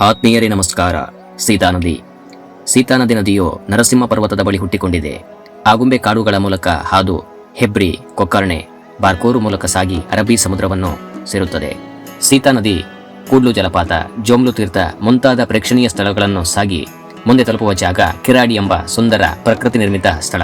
ಆತ್ಮೀಯರೇ ನಮಸ್ಕಾರ. ಸೀತಾ ನದಿ ಸೀತಾ ನದಿ ನದಿಯು ನರಸಿಂಹ ಪರ್ವತದ ಬಳಿ ಹುಟ್ಟಿಕೊಂಡಿದೆ. ಆಗುಂಬೆ ಕಾಡುಗಳ ಮೂಲಕ ಹಾದು ಹೆಬ್ರಿ, ಕೊಕ್ಕರ್ಣೆ, ಬಾರ್ಕೋರು ಮೂಲಕ ಸಾಗಿ ಅರಬ್ಬಿ ಸಮುದ್ರವನ್ನು ಸೇರುತ್ತದೆ. ಸೀತಾ ನದಿ ಕೂಡ್ಲು ಜಲಪಾತ, ಜೋಮ್ಲು ತೀರ್ಥ ಮುಂತಾದ ಪ್ರೇಕ್ಷಣೀಯ ಸ್ಥಳಗಳನ್ನು ಸಾಗಿ ಮುಂದೆ ತಲುಪುವ ಜಾಗ ಕಿರಾಡಿ ಎಂಬ ಸುಂದರ ಪ್ರಕೃತಿ ನಿರ್ಮಿತ ಸ್ಥಳ.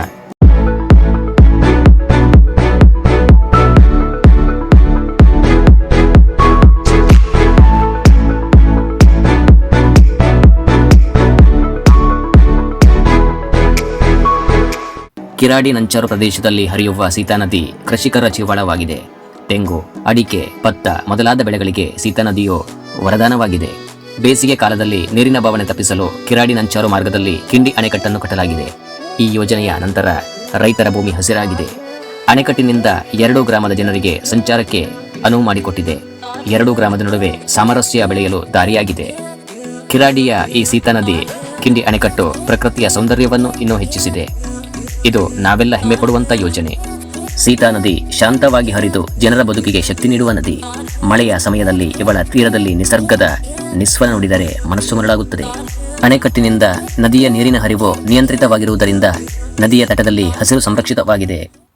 ಕಿರಾಡಿ ನಂಚಾರು ಪ್ರದೇಶದಲ್ಲಿ ಹರಿಯುವ ಸೀತಾ ನದಿ ಕೃಷಿಕರ ಜೀವಾಳವಾಗಿದೆ ತೆಂಗು, ಅಡಿಕೆ, ಭತ್ತ ಮೊದಲಾದ ಬೆಳೆಗಳಿಗೆ ಸೀತಾ ನದಿಯು ವರದಾನವಾಗಿದೆ. ಬೇಸಿಗೆ ಕಾಲದಲ್ಲಿ ನೀರಿನ ಬವಣೆ ತಪ್ಪಿಸಲು ಕಿರಾಡಿ ನಂಚಾರು ಮಾರ್ಗದಲ್ಲಿ ಕಿಂಡಿ ಅಣೆಕಟ್ಟನ್ನು ಕಟ್ಟಲಾಗಿದೆ. ಈ ಯೋಜನೆಯ ನಂತರ ರೈತರ ಭೂಮಿ ಹಸಿರಾಗಿದೆ. ಅಣೆಕಟ್ಟಿನಿಂದ ಎರಡು ಗ್ರಾಮದ ಜನರಿಗೆ ಸಂಚಾರಕ್ಕೆ ಅನುವು ಮಾಡಿಕೊಟ್ಟಿದೆ. ಎರಡು ಗ್ರಾಮದ ನಡುವೆ ಸಾಮರಸ್ಯ ಬೆಳೆಯಲು ದಾರಿಯಾಗಿದೆ. ಕಿರಾಡಿಯ ಈ ಸೀತಾ ನದಿ ಕಿಂಡಿ ಅಣೆಕಟ್ಟು ಪ್ರಕೃತಿಯ ಸೌಂದರ್ಯವನ್ನು ಇನ್ನೂ ಹೆಚ್ಚಿಸಿದೆ. ಇದು ನಾವೆಲ್ಲ ಹೆಮ್ಮೆ ಪಡುವಂತ ಯೋಜನೆ. ಸೀತಾ ನದಿ ಶಾಂತವಾಗಿ ಹರಿದು ಜನರ ಬದುಕಿಗೆ ಶಕ್ತಿ ನೀಡುವ ನದಿ. ಮಳೆಯ ಸಮಯದಲ್ಲಿ ಇವಳ ತೀರದಲ್ಲಿ ನಿಸರ್ಗದ ನಿಸ್ವನ ನುಡಿದರೆ ಮನಸ್ಸು ಮರಳಾಗುತ್ತದೆ. ಅಣೆಕಟ್ಟಿನಿಂದ ನದಿಯ ನೀರಿನ ಹರಿವು ನಿಯಂತ್ರಿತವಾಗಿರುವುದರಿಂದ ನದಿಯ ತಟದಲ್ಲಿ ಹಸಿರು ಸಂರಕ್ಷಿತವಾಗಿದೆ.